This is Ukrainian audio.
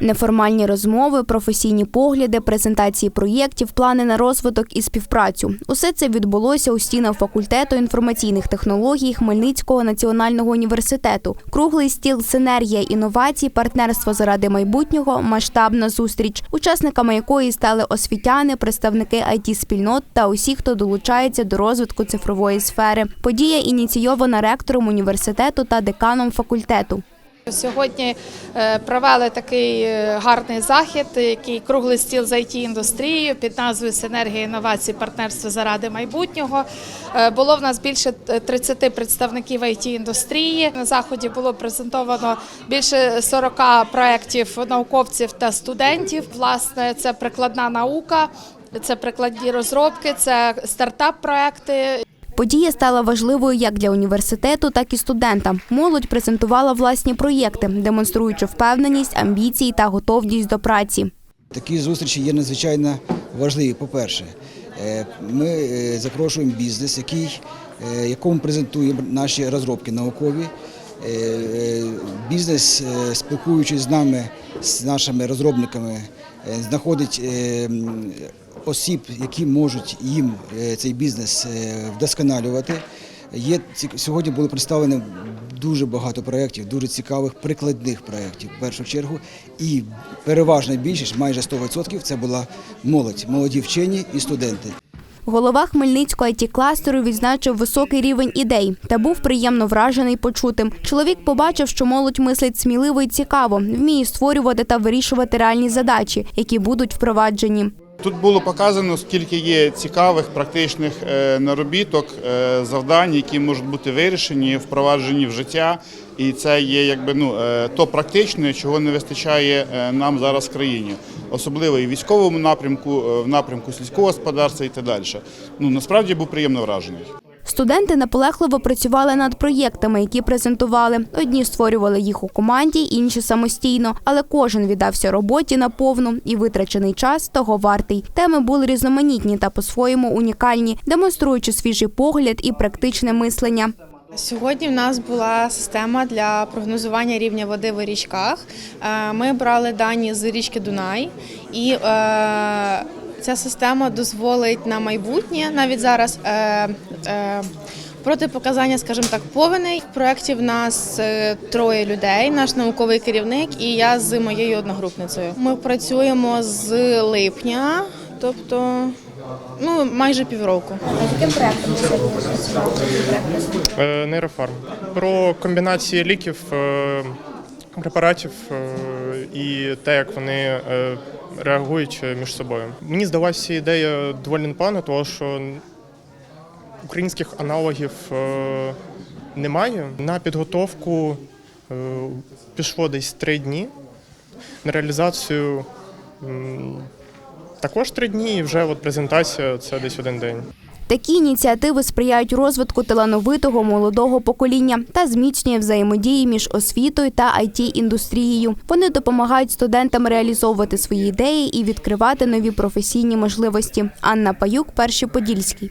Неформальні розмови, професійні погляди, презентації проєктів, плани на розвиток і співпрацю. Усе це відбулося у стінах факультету інформаційних технологій Хмельницького національного університету. Круглий стіл синергія інновацій, партнерство заради майбутнього, масштабна зустріч, учасниками якої стали освітяни, представники it спільнот та усі, хто долучається до розвитку цифрової сфери. Подія ініційована ректором університету та деканом факультету. Сьогодні е, провели такий е, гарний захід, який круглий стіл з it індустрією під назвою Синергія інновацій, партнерство заради майбутнього. Е, Було в нас більше 30 представників it індустрії. На заході було презентовано більше 40 проєктів науковців та студентів. Власне, це прикладна наука, це прикладні розробки, це стартап-проекти. Подія стала важливою як для університету, так і студентам. Молодь презентувала власні проєкти, демонструючи впевненість, амбіції та готовність до праці. Такі зустрічі є надзвичайно важливі. По-перше, е, ми е, запрошуємо бізнес, який, е, якому презентуємо наші розробки наукові. Бізнес, спілкуючись з нами, з нашими розробниками, знаходить е, осіб, які можуть їм е, цей бізнес е, вдосконалювати. Є сьогодні було представлено дуже багато проєктів, дуже цікавих прикладних проєктів в першу чергу. І переважна більшість, майже 100% це була молодь, молоді вчені і студенти. Голова Хмельницького it кластеру відзначив високий рівень ідей та був приємно вражений почутим. Чоловік побачив, що молодь мислить сміливо і цікаво, вміє створювати та вирішувати реальні задачі, які будуть впроваджені. Тут було показано, скільки є цікавих практичних е, наробіток, е, завдань, які можуть бути вирішені, впроваджені в життя. І це є якби ну е, то практичне, чого не вистачає нам зараз в країні, особливо і в військовому напрямку, в напрямку сільського господарства і так далі. Ну насправді був приємно вражений. Студенти наполегливо працювали над проєктами, які презентували. Одні створювали їх у команді, інші самостійно, але кожен віддався роботі наповну і витрачений час того вартий. Теми були різноманітні та по-своєму унікальні, демонструючи свіжий погляд і практичне мислення. Сьогодні в нас була система для прогнозування рівня води в річках. Е, Ми брали дані з річки Дунай, і е, ця система дозволить на майбутнє навіть зараз. е, е, Протипоказання, скажімо так, повеней. В проєкті в нас е, троє людей, наш науковий керівник і я з моєю одногрупницею. Ми працюємо з липня, тобто ну майже півроку. Е, Нейрофарм. Про комбінації ліків, е, препаратів е, і те, як вони е, реагують між собою. Мені здалася ідея доволі непогана, тому що українських аналогів е, немає. На підготовку е, пішло десь три дні. На реалізацію також три дні, і вже от презентація це десь один день. Такі ініціативи сприяють розвитку талановитого молодого покоління та зміцнює взаємодії між освітою та it індустрією. Вони допомагають студентам реалізовувати свої ідеї і відкривати нові професійні можливості. Анна Паюк, перший подільський.